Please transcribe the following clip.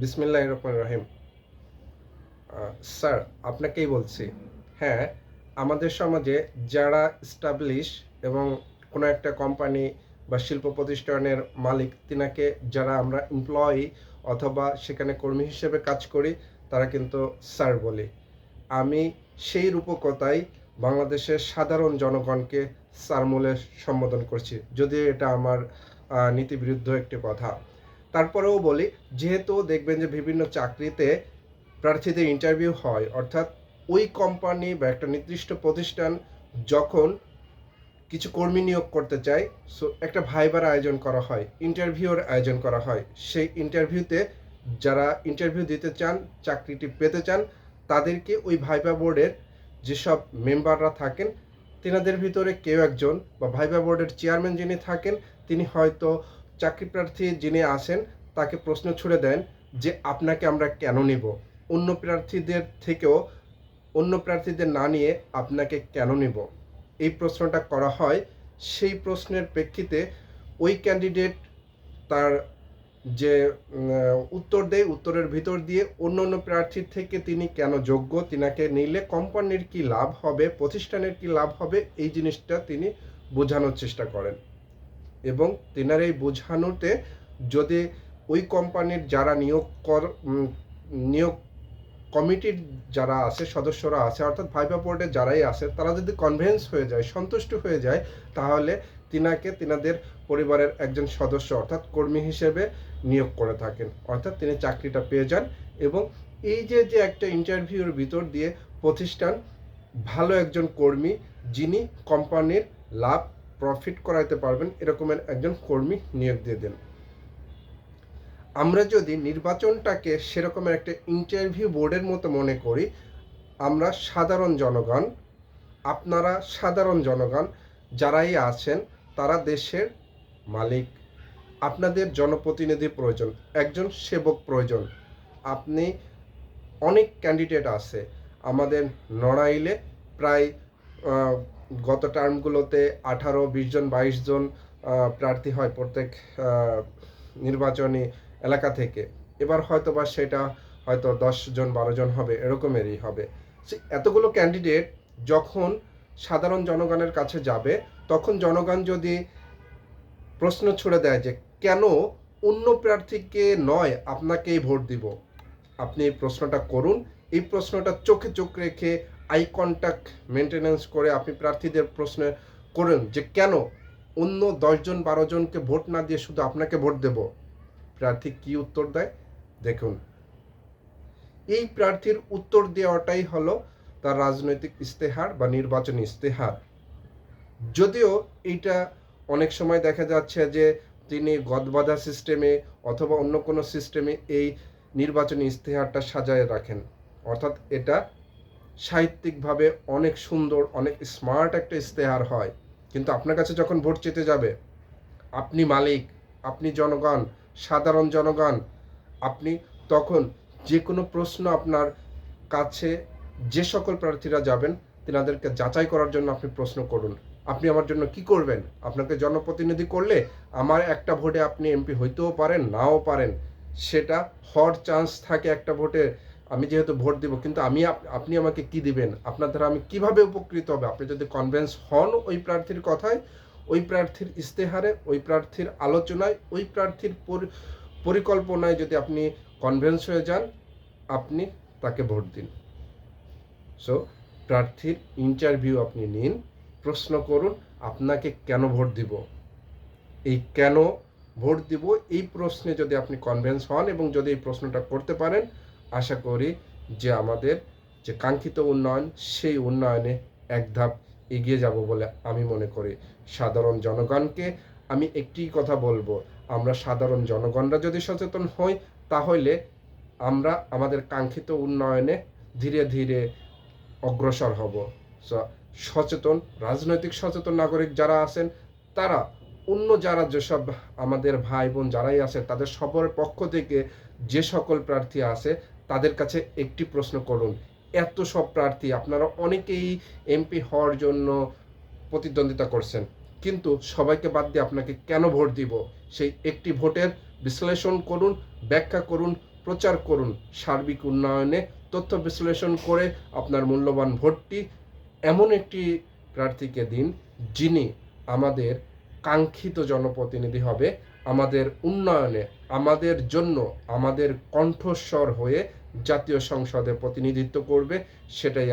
বিসমিল্লাহ রহমান রহিম। স্যার, আপনাকেই বলছি। হ্যাঁ আমাদের সমাজে যারা স্টাবলিশ এবং কোনো একটা কোম্পানি বা শিল্প প্রতিষ্ঠানের মালিক, তিনাকে যারা আমরা এমপ্লয়ি অথবা সেখানে কর্মী হিসেবে কাজ করি, তারা কিন্তু স্যার বলি। আমি সেই রূপকতায় বাংলাদেশের সাধারণ জনগণকে স্যার বলে সম্বোধন করছি। যদিও এটা আমার নীতিবিরুদ্ধ একটি কথা। তারপরেও বলি, যেহেতু দেখবেন যে বিভিন্ন চাকরিতে প্রার্থীদের ইন্টারভিউ হয়, অর্থাৎ ওই কোম্পানি বা একটা নির্দিষ্ট প্রতিষ্ঠান যখন কিছু কর্মী নিয়োগ করতে চায় সো একটা ভাইবার আয়োজন করা হয় ইন্টারভিউর আয়োজন করা হয়। সেই ইন্টারভিউতে যারা ইন্টারভিউ দিতে চান, চাকরিটি পেতে চান, তাদেরকে ওই ভাইবা বোর্ডের যেসব মেম্বাররা থাকেন, তেনাদের ভিতরে কেউ একজন বা ভাইবা বোর্ডের চেয়ারম্যান যিনি থাকেন, তিনি হয়তো চাকরি প্রার্থী যিনি আসেন তাকে প্রশ্ন ছুড়ে দেন যে আপনাকে আমরা কেন নিব? অন্য প্রার্থীদের থেকেও, অন্য প্রার্থীদের না নিয়ে আপনাকে কেন নিব? এই প্রশ্নটা করা হয়। সেই প্রশ্নের প্রেক্ষিতে ওই ক্যান্ডিডেট তার যে উত্তর দেয়, উত্তরের ভিতর দিয়ে অন্য অন্য প্রার্থীর থেকে তিনি কেন যোগ্য? তিনাকে নিলে কোম্পানির কি লাভ হবে? প্রতিষ্ঠানের কি লাভ হবে? এই জিনিসটা তিনি বোঝানোর চেষ্টা করেন। এবং তেনার এই বোঝানোতে যদি ওই কোম্পানির যারা নিয়োগ কর নিয়োগ কমিটির যারা আছে, সদস্যরা আছে, অর্থাৎ ভাইবা বোর্ডে যারাই আছে, তারা যদি কনভিন্স হয়ে যায়, সন্তুষ্ট হয়ে যায়, তাহলে তিনাকে তিনাদের পরিবারের একজন সদস্য, অর্থাৎ কর্মী হিসেবে নিয়োগ করে থাকেন। অর্থাৎ তিনি চাকরিটা পেয়ে যান এবং এই যে যে একটা ইন্টারভিউর ভিতর দিয়ে প্রতিষ্ঠান ভালো একজন কর্মী, যিনি কোম্পানির লাভ প্রফিট করাইতে পারবেন, এরকমের একজন কর্মী নিয়োগ দিয়ে দেন। আমরা যদি নির্বাচনটাকে সেরকমের একটা ইন্টারভিউ বোর্ডের মতো মনে করি, আমরা সাধারণ জনগণ, আপনারা সাধারণ জনগণ যারাই আছেন, তারা দেশের মালিক। আপনাদের জনপ্রতিনিধি প্রয়োজন, একজন সেবক প্রয়োজন। আপনি অনেক ক্যান্ডিডেট আছে, আমাদের নড়াইলে প্রায় গত টার্মগুলোতে আঠারো, বিশ জন, বাইশ জন প্রার্থী হয় প্রত্যেক নির্বাচনী এলাকা থেকে। এবার হয়তো বা সেটা হয়তো দশ জন, বারো জন হবে, এরকমেরই হবে। এতগুলো ক্যান্ডিডেট যখন সাধারণ জনগণের কাছে যাবে, তখন জনগণ যদি প্রশ্ন ছুড়ে দেয় যে, কেন অন্য প্রার্থীকে নয় আপনাকেই ভোট দিব? আপনি প্রশ্নটা করুন এই প্রশ্নটা চোখে চোখ রেখে আই কন্ট্যাক্ট মেনটেনেন্স করে আপনি প্রার্থীদের প্রশ্ন করুন যে কেন অন্য দশজন, বারো জনকে ভোট না দিয়ে শুধু আপনাকে ভোট দেব? প্রার্থী কি উত্তর দেয়? দেখুন। এই প্রার্থীর উত্তর দেওয়াটাই হলো তার রাজনৈতিক ইস্তেহার বা নির্বাচনী ইস্তেহার যদিও এইটা অনেক সময় দেখা যাচ্ছে যে তিনি গদবাধা সিস্টেমে অথবা অন্য কোনো সিস্টেমে এই নির্বাচনী ইস্তেহারটা সাজায় রাখেন। অর্থাৎ এটা সাহিত্যিকভাবে অনেক সুন্দর, অনেক স্মার্ট একটা ইস্তেহার হয়। কিন্তু আপনার কাছে যখন ভোট চেতে যাবে, আপনি মালিক, আপনি জনগণ, সাধারণ জনগণ, আপনি তখন যে কোনো প্রশ্ন আপনার কাছে যে সকল প্রার্থীরা যাবেন, তেনাদেরকে যাচাই করার জন্য আপনি প্রশ্ন করুন। আপনি আমার জন্য কি করবেন? আপনাকে জনপ্রতিনিধি করলে আমার একটা ভোটে আপনি এমপি হইতেও পারেন, নাও পারেন। সেটা হওয়ার চান্স থাকে একটা ভোটে। আমি যেহেতু ভোট দিব, কিন্তু আমি আপনি আমাকে কি দিবেন? আপনার দ্বারা আমি কীভাবে উপকৃত হবে? আপনি যদি কনভেন্স হন ওই প্রার্থীর কথায়, ওই প্রার্থীর ইস্তেহারে ওই প্রার্থীর আলোচনায়, ওই প্রার্থীর পরি- পরিকল্পনায় যদি আপনি কনভেন্স হয়ে যান, আপনি তাকে ভোট দিন। সো প্রার্থীর ইন্টারভিউ আপনি নিন, প্রশ্ন করুন, আপনাকে কেন ভোট দিব? এই কেন ভোট দিব? এই প্রশ্নে যদি আপনি কনভেন্স হন এবং যদি এই প্রশ্নটা করতে পারেন আশা করি যে আমাদের যে কাঙ্ক্ষিত উন্নয়ন, সেই উন্নয়নে এক ধাপ এগিয়ে যাব বলে আমি মনে করি। সাধারণ জনগণকে আমি একটি কথা বলব, আমরা সাধারণ জনগণরা যদি সচেতন হই, তাহলে আমরা আমাদের কাঙ্ক্ষিত উন্নয়নে ধীরে ধীরে অগ্রসর হব। সচেতন, রাজনৈতিক সচেতন নাগরিক যারা আছেন, তারা অন্য যারা যেসব আমাদের ভাই বোন যারাই আছে, তাদের সবার পক্ষ থেকে যে সকল প্রার্থী আছে তাদের কাছে একটি প্রশ্ন করুন। এত সব প্রার্থী আপনারা অনেকেই এমপি হওয়ার জন্য প্রতিদ্বন্দ্বিতা করছেন। কিন্তু সবাইকে বাদ দিয়ে আপনাকে কেন ভোট দিব? সেই একটি ভোটের বিশ্লেষণ করুন, ব্যাখ্যা করুন, প্রচার করুন। সার্বিক উন্নয়নে তথ্য বিশ্লেষণ করে আপনার মূল্যবান ভোটটি এমন একটি প্রার্থীকে দিন যিনি আমাদের কাঙ্ক্ষিত জনপ্রতিনিধি হবে, আমাদের উন্নয়নে, আমাদের জন্য, আমাদের কণ্ঠস্বর হয়ে জাতীয় সংসদে প্রতিনিধিত্ব করবে সেটাই